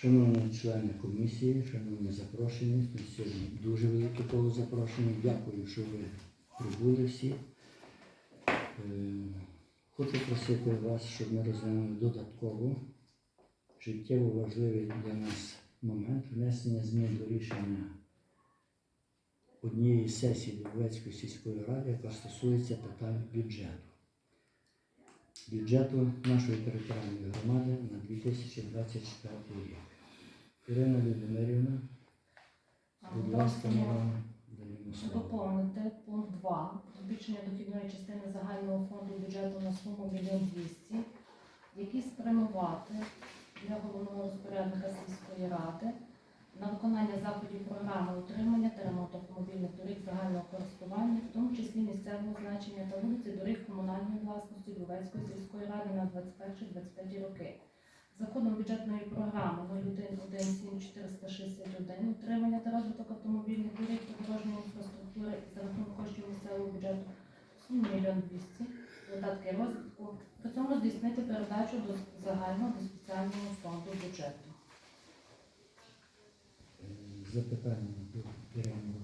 Шановні члени комісії, шановні запрошені, сьогодні дуже велике коло запрошених. Дякую, що ви прибули всі. Е, Хочу просити вас, щоб ми розглянули додатково життєво важливий для нас момент внесення змін до рішення однієї сесії Дубовецької сільської ради, яка стосується питань бюджету. Бюджету нашої територіальної громади на 2024 рік. Ірина Людмирівна, будь ласка, вам даємо слово. Доповнити пункт 2. Збільшення дохідної частини загального фонду бюджету на суму 1 200, які спрямувати для головного розпорядника сільської ради на виконання заходів програми утримання та ремонту автомобільних доріг загального користування, в тому числі місцевого значення та вулиці доріг комунальної власності Львовецької сільської ради на 21-25 роки. За кодом бюджетної програми 0117 утримання та розвиток автомобільних доріг та дорожньої інфраструктури за рахунок коштів місцевого бюджету суму 1 мільйон 200 видатки розвитку. При цьому здійснити передачу до загального до спеціального фонду бюджету. Е, Запитання до Ірини?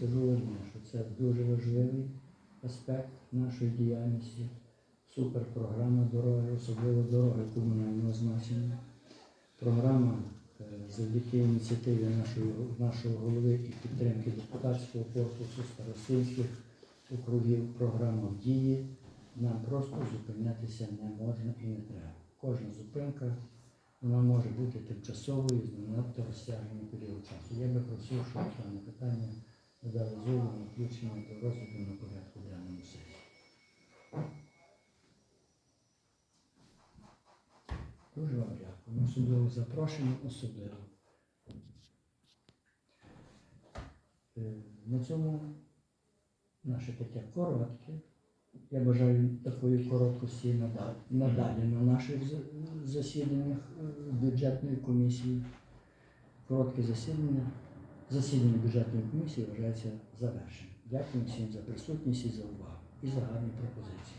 Скажу одне, що це дуже важливий аспект нашої діяльності. Суперпрограма дороги, особливо дороги комунального значення. Програма е, завдяки ініціативі нашої, нашого голови і підтримки депутатського корпусу старостинських округів. Програма в дії. Нам просто зупинятися не можна і не треба. Кожна зупинка вона може бути тимчасовою з надто розтягненим період часу. Я би просив, щоб дане питання зовні включення до розгляду на порядку денному сесії. Дуже вам дякую. Особливо запрошення, особливо. Е, На цьому наше таке коротке. Я бажаю такої короткості надалі, надалі на наших засіданнях е, бюджетної комісії. Коротке засідання. Засідання бюджетної комісії вважається завершеним. Дякую всім за присутність і за увагу і за гарні пропозиції.